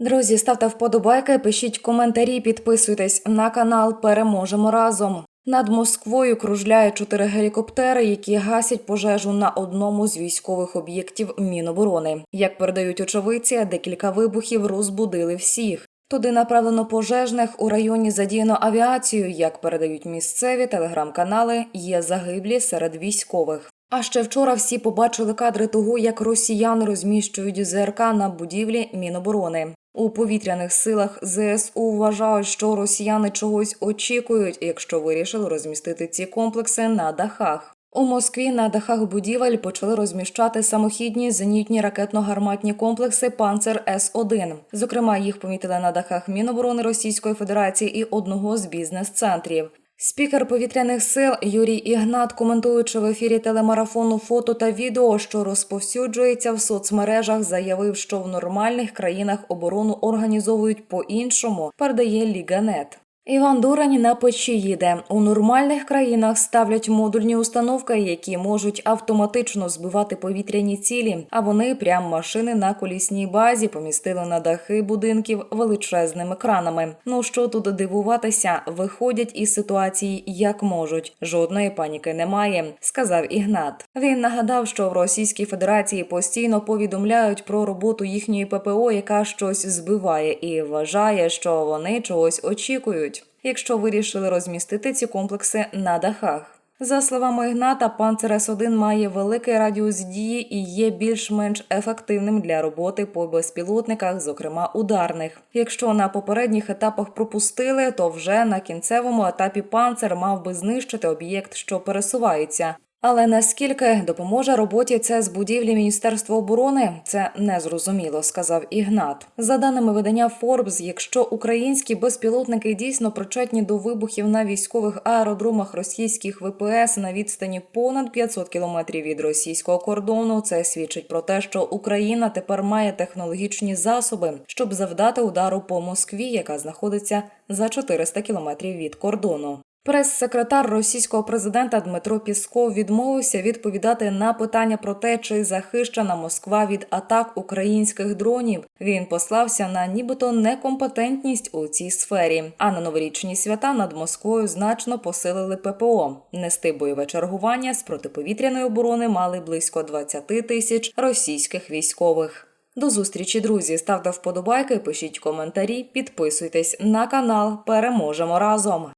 Друзі, ставте вподобайки, пишіть коментарі, підписуйтесь на канал. Переможемо разом. Над Москвою кружляють чотири гелікоптери, які гасять пожежу на одному з військових об'єктів Міноборони. Як передають очевидці, декілька вибухів розбудили всіх. Туди направлено пожежних у районі задіяно авіацію. Як передають місцеві телеграм-канали, є загиблі серед військових. А ще вчора всі побачили кадри того, як росіяни розміщують ЗРК на будівлі Міноборони. У повітряних силах ЗСУ вважають, що росіяни чогось очікують, якщо вирішили розмістити ці комплекси на дахах. У Москві на дахах будівель почали розміщати самохідні зенітні ракетно-гарматні комплекси Панцер С-1. Зокрема, їх помітили на дахах Міноборони Російської Федерації і одного з бізнес-центрів. Спікер повітряних сил Юрій Ігнат, коментуючи в ефірі телемарафону фото та відео, що розповсюджується в соцмережах, заявив, що в нормальних країнах оборону організовують по-іншому. Передає Ліганет. Іван Дурень на печі їде. У нормальних країнах ставлять модульні установки, які можуть автоматично збивати повітряні цілі. А вони прям машини на колісній базі помістили на дахи будинків величезними кранами. Ну що тут дивуватися, виходять із ситуації як можуть. Жодної паніки немає, сказав Ігнат. Він нагадав, що в Російській Федерації постійно повідомляють про роботу їхньої ППО, яка щось збиває, і вважає, що вони чогось очікують якщо вирішили розмістити ці комплекси на дахах. За словами Ігната, панцер С-1 має великий радіус дії і є більш-менш ефективним для роботи по безпілотниках, зокрема ударних. Якщо на попередніх етапах пропустили, то вже на кінцевому етапі панцер мав би знищити об'єкт, що пересувається. Але наскільки допоможе роботі це з будівлі Міністерства оборони, це не зрозуміло, сказав Ігнат. За даними видання Forbes, якщо українські безпілотники дійсно причетні до вибухів на військових аеродромах російських ВПС на відстані понад 500 кілометрів від російського кордону, це свідчить про те, що Україна тепер має технологічні засоби, щоб завдати удару по Москві, яка знаходиться за 400 кілометрів від кордону. Прес-секретар російського президента Дмитро Пісков відмовився відповідати на питання про те, чи захищена Москва від атак українських дронів. Він послався на нібито некомпетентність у цій сфері. А на новорічні свята над Москвою значно посилили ППО. Нести бойове чергування з протиповітряної оборони мали близько 20 тисяч російських військових. До зустрічі, друзі. Ставте вподобайки, пишіть коментарі, підписуйтесь на канал. Переможемо разом.